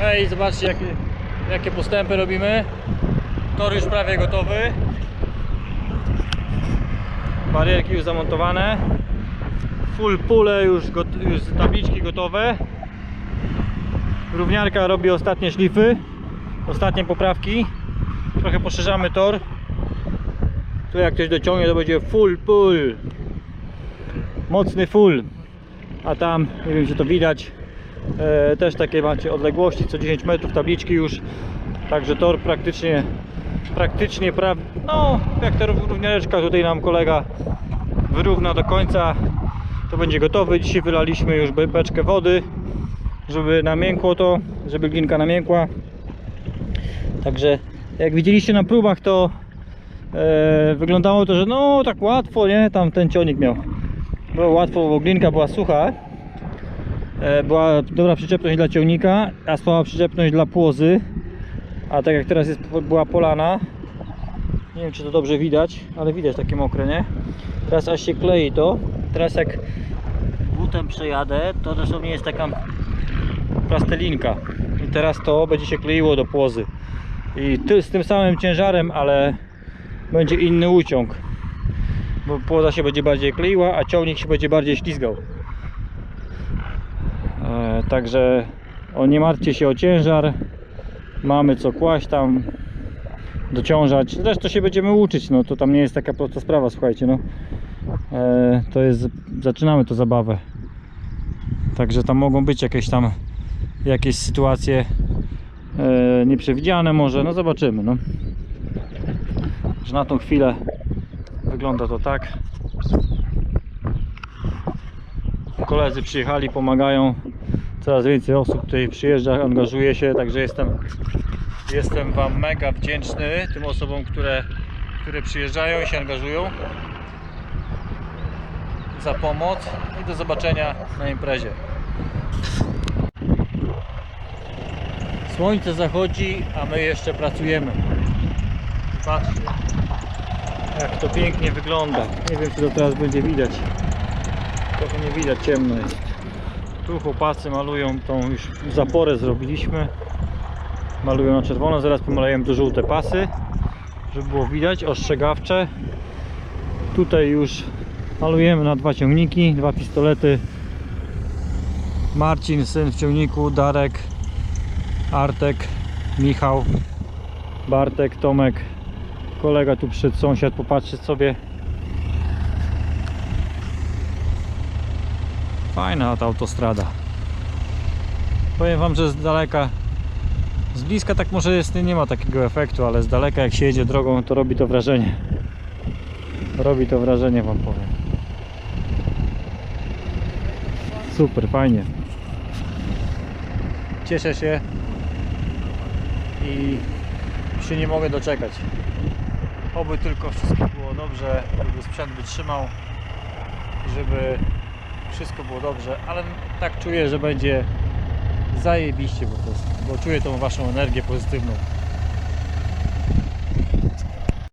Hej, zobaczcie jakie, jakie postępy robimy. Tor już prawie gotowy. Barierki już zamontowane. Full pule już, got, już tabliczki gotowe. Równiarka robi ostatnie szlify. Ostatnie poprawki. Trochę poszerzamy tor. Tu jak ktoś dociągnie to będzie full pull. Mocny full. A tam, nie wiem czy to widać, też takie macie odległości co 10 metrów tabliczki już. Także tor praktycznie praktycznie pra... no jak ta równiareczka tutaj nam kolega wyrówna do końca to będzie gotowy. Dzisiaj wylaliśmy już be- beczkę wody żeby namiękło to, żeby glinka namiękła. Także jak widzieliście na próbach to e, wyglądało to, że no tak łatwo, nie? Tam ten cionik miał. Było łatwo, bo glinka była sucha. E, była dobra przyczepność dla ciągnika, a słaba przyczepność dla płozy. A tak jak teraz jest, była polana. Nie wiem czy to dobrze widać, ale widać takie mokre, nie? Teraz aż się klei to. Teraz jak butem przejadę, to dosłownie jest taka plastelinka. I teraz to będzie się kleiło do płozy. I ty, z tym samym ciężarem, ale będzie inny uciąg. Bo płoza się będzie bardziej kleiła, a ciągnik się będzie bardziej ślizgał. Także o, nie martwcie się o ciężar. Mamy co kłaść tam, dociążać. Zresztą się będziemy uczyć, no to tam nie jest taka prosta sprawa, słuchajcie, no. E, to jest, zaczynamy to zabawę. Także tam mogą być jakieś tam jakieś sytuacje e, nieprzewidziane może, no zobaczymy, no. Że na tą chwilę wygląda to tak. Koledzy przyjechali, pomagają. Coraz więcej osób tutaj przyjeżdża, angażuje się, także jestem jestem Wam mega wdzięczny tym osobom, które, które przyjeżdżają i się angażują za pomoc i do zobaczenia na imprezie. Słońce zachodzi, a my jeszcze pracujemy. Patrzcie, jak to pięknie wygląda. Nie wiem, czy to teraz będzie widać. Trochę nie widać, ciemno jest. Tu chłopacy malują tą już zaporę zrobiliśmy. Malują na czerwono, zaraz pomalujemy tu żółte pasy, żeby było widać, ostrzegawcze. Tutaj już malujemy na dwa ciągniki, dwa pistolety. Marcin, syn w ciągniku, Darek, Artek, Michał, Bartek, Tomek, kolega tu przyszedł, sąsiad, popatrzeć sobie. Fajna ta autostrada. Powiem wam, że z daleka, z bliska tak może jest, nie ma takiego efektu, ale z daleka jak się jedzie drogą, to robi to wrażenie. Robi to wrażenie wam powiem. Super, fajnie. Cieszę się i się nie mogę doczekać. Oby tylko wszystko było dobrze, żeby sprzęt wytrzymał, żeby wszystko było dobrze, ale tak czuję, że będzie zajebiście po prostu, bo czuję tą waszą energię pozytywną.